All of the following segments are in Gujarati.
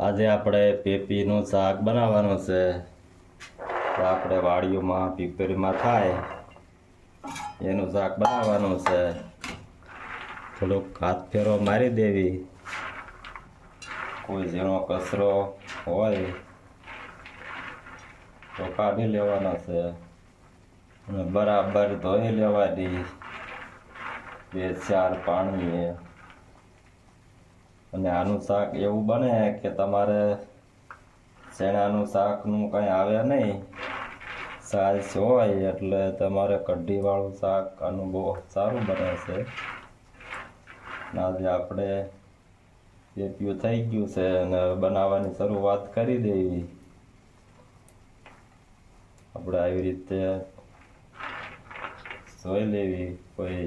આજે આપણે પેપીનું શાક બનાવવાનું છે. તો આપણે વાડીઓમાં પીપરીમાં થાય. એનું શાક બનાવવાનું છે. થોડુંક હાથ ફેરો મારી દેવી. કોઈ ઝીણો કચરો હોય તો કાઢી લેવાનો છે. અને બરાબર ધોઈ લેવાની. બે ચાર પાણીએ અને આનું શાક એવું બને કે તમારે શેણાનું શાકનું કંઈ આવે નહીં. સાઇઝ હોય એટલે તમારે કઢીવાળું શાક બહુ સારું બને છે. આજે આપણે પેપ્યું થઈ ગયું છે અને બનાવવાની શરૂઆત કરી દેવી. આપણે આવી રીતે જોઈ લેવી કોઈ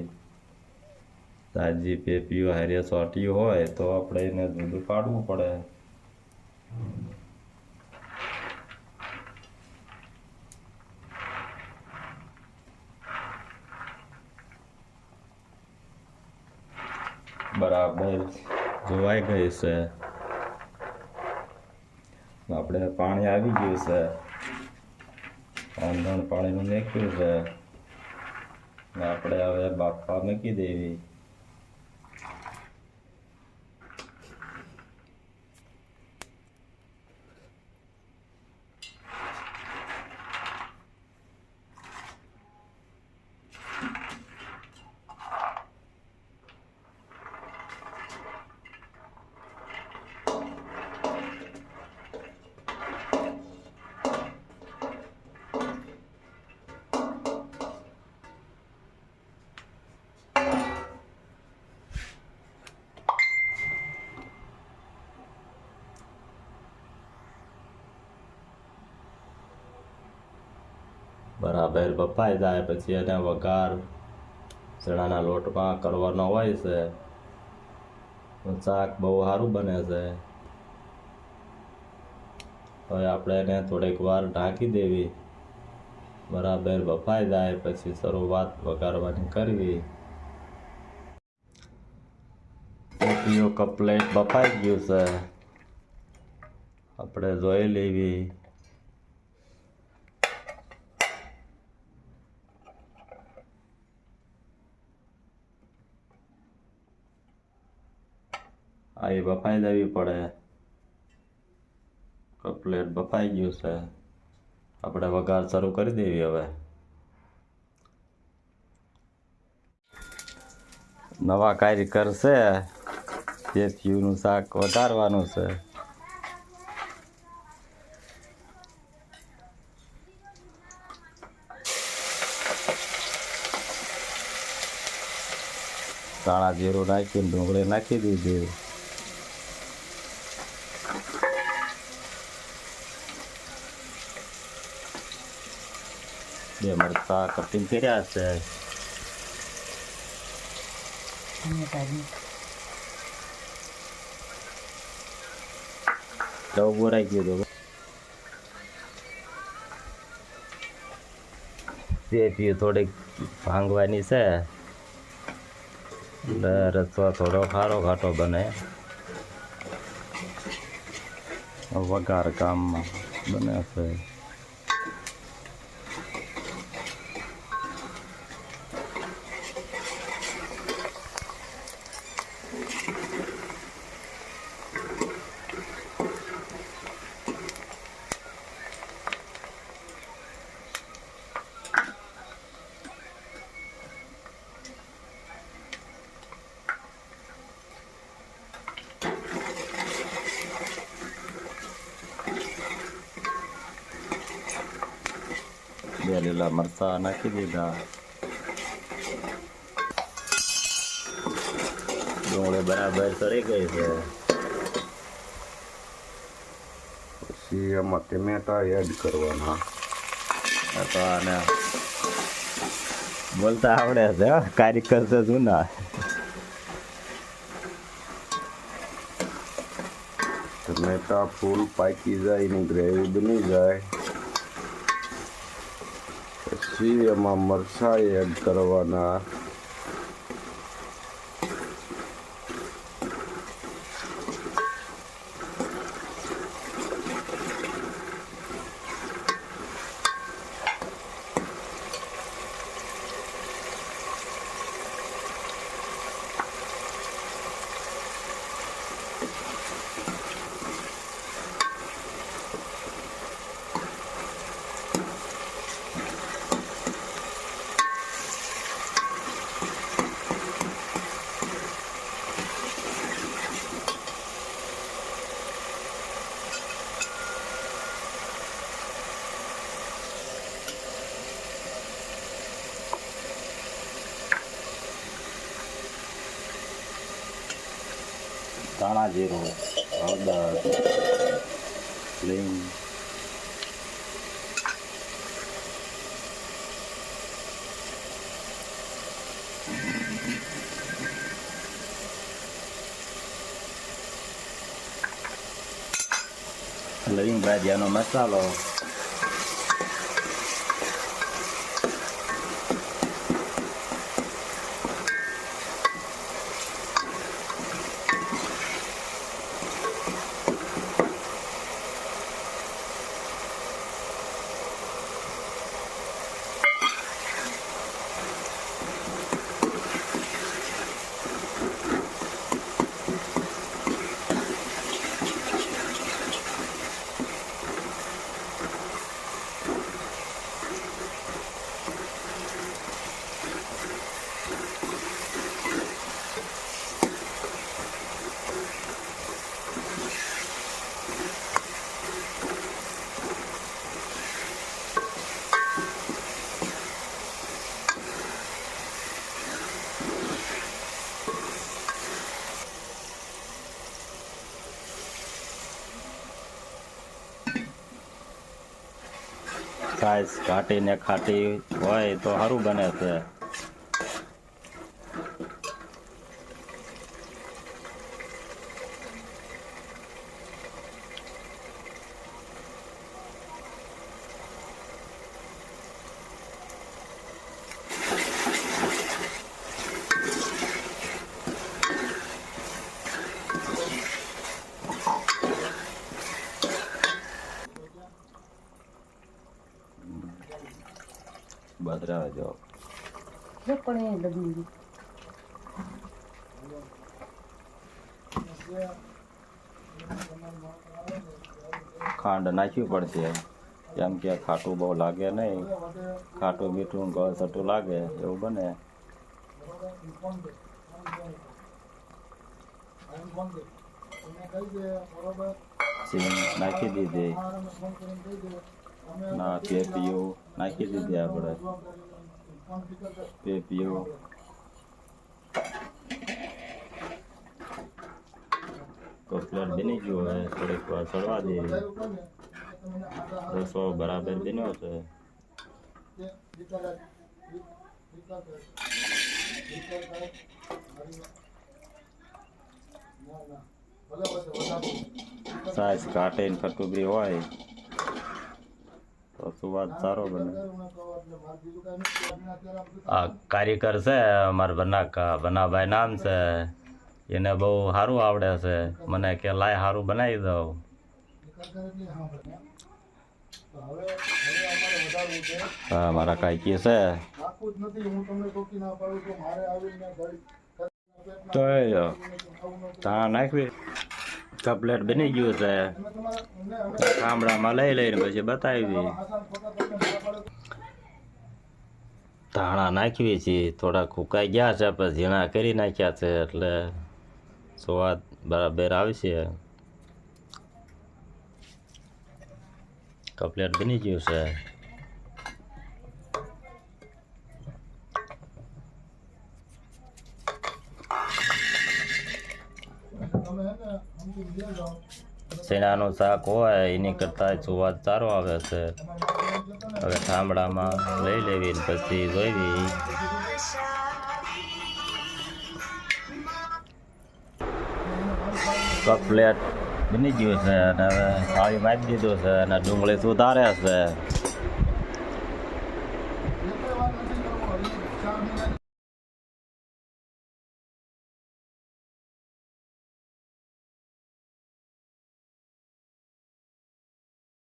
તાજી પેપીઓ હારે સોટી હોય તો આપણે એને દૂધ પાડવું પડે. બરાબર જોવાઈ ગઈ છે. આપણે પાણી આવી ગયું છે. રાંધણ પાણીનું નાખ્યું છે. આપણે હવે બાફવા મૂકી દેવી. બરાબર બફાઈ જાય પછી એને વઘાર, ચણાના લોટમાં કરવાનો હોય છે. શાક બહુ સારું બને છે. હવે આપણે એને થોડીક વાર ઢાંકી દેવી. બરાબર બફાઈ જાય પછી શરૂઆત વઘારવાની કરવી. કોપીઓ કપલેટ બફાઈ ગયું છે. આપણે જોઈ લેવી. આ એ બફાઈ દેવી પડે. કપલેટ બફાઈ ગયું છે. આપણે વઘાર શરૂ કરી દેવી હવે. નવા કારીગર છે. થયુંનું શાક વધારવાનું છે. ધાણા જીરું નાખીને ડુંગળી નાખી દીધી. બે મરચા કટિંગ કર્યા છે તો બોરાઈ ગયું તો પેપી થોડીક ભાંગવાની છે રસવા થોડો ખારો ઘાટો બને વઘાર કામમાં બને છે બે લીલા મરચા નાખી દીધા ડુંગળી બરાબર સરી ગઈ છે પછી એમાં ટમેટા એડ કરવાના આને બોલતા આવડે છે હો, કારીગર છે જૂના ટમેટા ફૂલ પાકી જાય ને ગ્રેવી બની જાય પછી એમાં મરચાં એડ કરવાના. ધાણા જીરું હળદર લીંબ લવિંગ ભાજીયાનો મસાલો સાઈઝ ઘાટીને ખાટી હોય તો સારું બને છે. બદરાવે જો. જો પણ એ લગ્ન ખાંડ નાખવી પડશે કેમ કે ખાટું બહુ લાગે નહીં. ખાટું મીઠું ગળસટું લાગે એવું બને. નાખી દીધી. ના પેપીયું નાખી દીધી આપણે પેપીયું કપલેટ બની ગયું હવે થોડીક વાર ચડવા દઈએ રસો બરાબર બન્યો છે સાઈઝ કાઢીને ખટુબરી હોય તો સ્વાદ સારો બને. આ કારીગર છે અમારા ભના બનાભાઈ નામ છે. એને બહુ સારું આવડે છે. મને કે લાય સારું બનાવી દઉં હા મારા કાંઈકી છે. તો નાખવી. કપલેટ બની ગયું છે. ગામડામાં લઈ લઈને પછી બતાવી. ધાણા નાખીએ છીએ થોડા કુકાઈ ગયા છે પછી ઝીણા કરી નાખ્યા છે, એટલે સ્વાદ બરાબર આવશે કપલેટ બની ગયું છે. શેણાનું શાક હોય, એની કરતાં સુવાદ સારો આવે છે. હવે ઠામડામાં લઈ લેવી પછી જોઈવી. કપલેટ બની ગયું છે અને હવે થાળી મારી દીધું છે અને ડુંગળી સુધારે છે.